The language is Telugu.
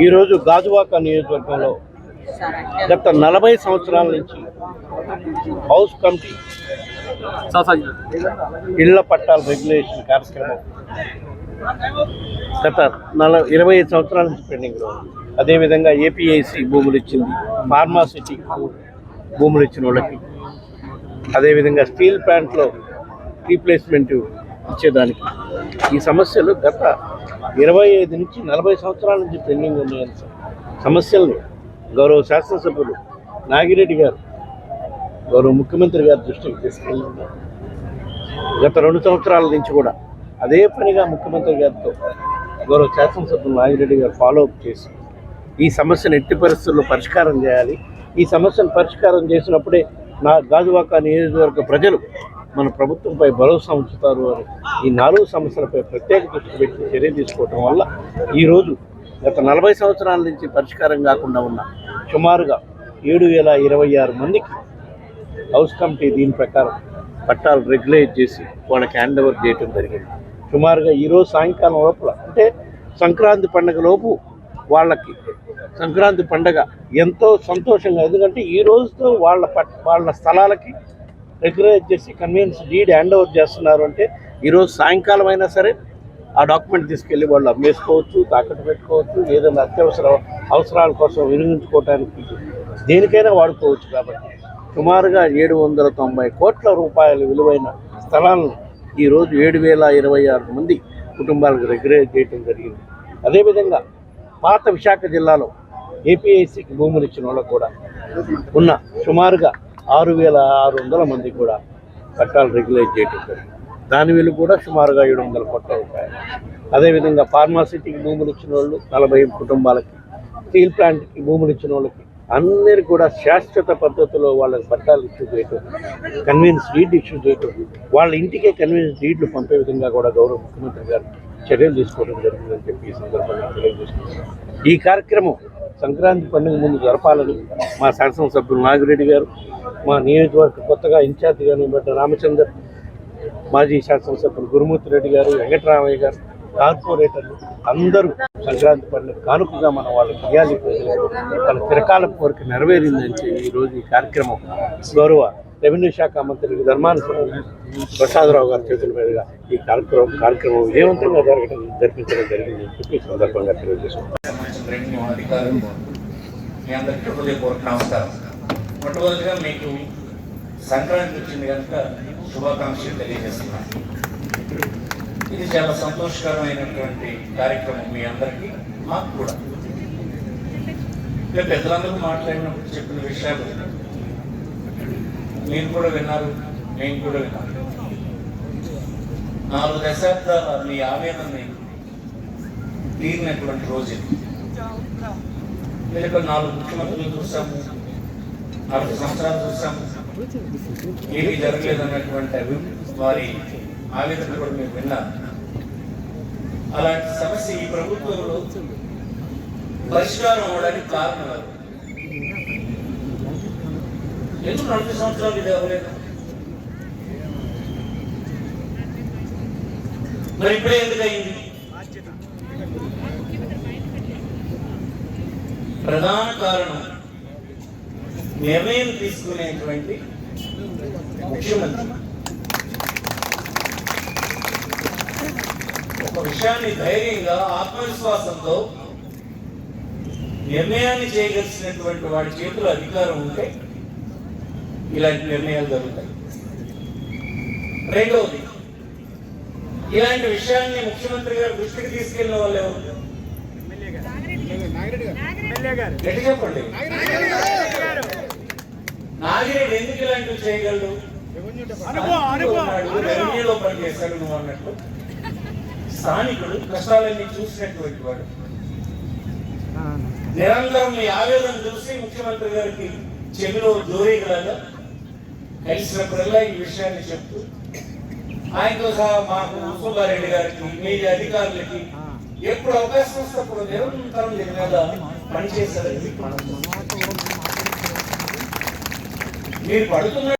ఈరోజు గాజువాక నియోజకవర్గంలో గత నలభై సంవత్సరాల నుంచి హౌస్ కమిటీ ఇళ్ళ పట్టాల రెగ్యులేషన్ కార్యక్రమం గత నల ఇరవై ఐదు సంవత్సరాల నుంచి పెండింగ్లో అదేవిధంగా ఏపీఐసి భూములు ఇచ్చింది ఫార్మాసిటీ భూములు ఇచ్చిన వాళ్ళకి. అదేవిధంగా స్టీల్ ప్లాంట్లో రీప్లేస్మెంట్ ఇచ్చేదానికి. ఈ సమస్యలు గత ఇరవై ఐదు నుంచి నలభై సంవత్సరాల నుంచి పెండింగ్ ఉన్నాయని సమస్యలను గౌరవ శాసనసభ్యులు నాగిరెడ్డి గారు గౌరవ ముఖ్యమంత్రి గారి దృష్టికి తీసుకెళ్ళి గత రెండు సంవత్సరాల నుంచి కూడా అదే పనిగా ముఖ్యమంత్రి గారితో గౌరవ శాసనసభ్యులు నాగిరెడ్డి గారు ఫాలో అప్ చేసి ఈ సమస్యను ఎట్టి పరిస్థితుల్లో పరిష్కారం చేయాలి. ఈ సమస్యను పరిష్కారం చేసినప్పుడే నా గాజువాక నియోజకవర్గ ప్రజలు మన ప్రభుత్వంపై భరోసా ఉంచుతారు అని ఈ నాలుగు సమస్యలపై ప్రత్యేక దృష్టి పెట్టి చర్య తీసుకోవటం వల్ల ఈరోజు గత నలభై సంవత్సరాల నుంచి పరిష్కారం కాకుండా ఉన్న సుమారుగా ఏడు వేల ఇరవై ఆరు మందికి హౌస్ కమిటీ దీని ప్రకారం పట్టాలు రెగ్యులేట్ చేసి వాళ్ళకి హ్యాండ్ ఓవర్ చేయటం జరిగింది. సుమారుగా ఈరోజు సాయంకాలం లోపల అంటే సంక్రాంతి పండుగ లోపు వాళ్ళకి సంక్రాంతి పండగ ఎంతో సంతోషంగా ఎందుకంటే ఈ రోజుతో వాళ్ళ పట్ వాళ్ళ స్థలాలకి రెగ్యులేట్ చేసి కన్వీన్స్ డీడ్ హ్యాండ్ ఓవర్ చేస్తున్నారు అంటే ఈరోజు సాయంకాలం అయినా సరే ఆ డాక్యుమెంట్ తీసుకెళ్ళి వాళ్ళు అమ్మేసుకోవచ్చు తాకట్టు పెట్టుకోవచ్చు ఏదైనా అత్యవసర అవసరాల కోసం వినియోగించుకోవటానికి దేనికైనా వాడుకోవచ్చు కాబట్టి సుమారుగా ఏడు వందల తొంభై కోట్ల రూపాయల విలువైన స్థలాలను ఈరోజు ఏడు వేల ఇరవై ఆరు మంది కుటుంబాలకు రెగ్యులైజ్ చేయడం జరిగింది. అదేవిధంగా పాత విశాఖ జిల్లాలో ఏపీఐసికి భూములు ఇచ్చిన వాళ్ళకు కూడా ఉన్న సుమారుగా ఆరు వేల ఆరు వందల మంది కూడా పట్టాలు రెగ్యులేట్ చేయటం దాని విలువ కూడా సుమారుగా ఏడు వందల కోట్ల రూపాయలు. అదేవిధంగా ఫార్మాసిటీకి భూములు ఇచ్చిన వాళ్ళు నలభై కుటుంబాలకి స్టీల్ ప్లాంట్కి భూములు ఇచ్చిన వాళ్ళకి అందరికి కూడా శాశ్వత పద్ధతిలో వాళ్ళకి పట్టాలు ఇష్యూ చేయటం కన్వీన్స్ డీడ్ ఇష్యూ చేయటం వాళ్ళ ఇంటికే కన్వీన్స్ డీడ్లు పంపే విధంగా కూడా గౌరవ ముఖ్యమంత్రి గారు చర్యలు తీసుకోవడం జరిగిందని చెప్పి ఈ సందర్భంగా తెలియజేస్తున్నాను. ఈ కార్యక్రమం సంక్రాంతి పండుగ ముందు జరపాలని మా శాసనసభ్యులు నాగిరెడ్డి గారు మా నియోజకవర్గ కొత్తగా ఇన్ఛార్జిగా నిలబడ్డ రామచందర్ మాజీ శాసనసభ్యులు గురుమూర్తి రెడ్డి గారు వెంకటరామయ్య గారు కార్పొరేటర్లు అందరూ సంక్రాంతి పండుగ కానుకగా మనం వాళ్ళకి ఇవ్వాలి వాళ్ళ తిరకాల కోరిక నెరవేరిందని చెప్పి ఈరోజు ఈ కార్యక్రమం గౌరవ రెవెన్యూ శాఖ మంత్రి ధర్మాన ప్రసాదరావు గారి చేతుల మీదుగా ఈ కార్యక్రమం కార్యక్రమం విజయవంతంగా జరగడం జరిపించడం జరిగిందని చెప్పి సందర్భంగా తెలియజేస్తున్నాం. మొట్టమొదటిగా మీకు సంక్రాంతి వచ్చింది కనుక శుభాకాంక్షలు తెలియజేస్తున్నాను. ఇది చాలా సంతోషకరమైనటువంటి కార్యక్రమం మీ అందరికీ మాకు కూడా. ఇంకా పెద్దలందరూ మాట్లాడినప్పుడు చెప్పిన విషయాలు మీరు కూడా విన్నారు నేను కూడా విన్నాను. నాలుగు దశాబ్దాల మీ ఆవేదనని తీరినటువంటి రోజు ఇది. నాలుగు ముఖ్యమంత్రులు చూసాము నాలుగు సంవత్సరాలు చూసాం. ఏమీ జరగలేదు అన్నటువంటి వారి ఆవేదన కూడా మేము విన్నాం. అలాంటి సమస్య ఈ ప్రభుత్వంలో పరిష్కారం అవడానికి కారణం ఎందుకు నలభై సంవత్సరాలు ఇది అవ్వలేదు? మరి ఇప్పుడే ఎందుకు అయింది? ప్రధాన కారణం నిర్ణయం తీసుకునేటువంటి ముఖ్యమంత్రి. ఒక విషయాన్ని ధైర్యంగా ఆత్మవిశ్వాసంతో నిర్ణయాన్ని చేయగలిసినటువంటి వాడి చేతిలో అధికారం ఉంటే ఇలాంటి నిర్ణయాలు జరుగుతాయి. రెండవది ఇలాంటి విషయాన్ని ముఖ్యమంత్రి గారు దృష్టికి తీసుకెళ్ళిన వాళ్ళు ఎవరు? గట్టి చెప్పండి. నాగిరెడ్డి ఎందుకు ఇలాంటివి చేయగలడు? రెవెన్యూలో పనిచేశాడు నువ్వు అన్నట్టు. స్థానికుడు కష్టాలన్నీ చూసినటువంటి వాడు. నిరంతరం మీ ఆవేదన చూసి ముఖ్యమంత్రి గారికి చెవిలో దూరేయగలగా కలిసినప్పుడల్లా ఈ విషయాన్ని చెప్తూ ఆయనతో సహా మాకు సుబ్బారెడ్డి గారికి మీ అధికారులకి ఎప్పుడు అవకాశం వస్తే అప్పుడు నిరంతరం దీని మీద పనిచేశారని మనం మీరు పడుతున్న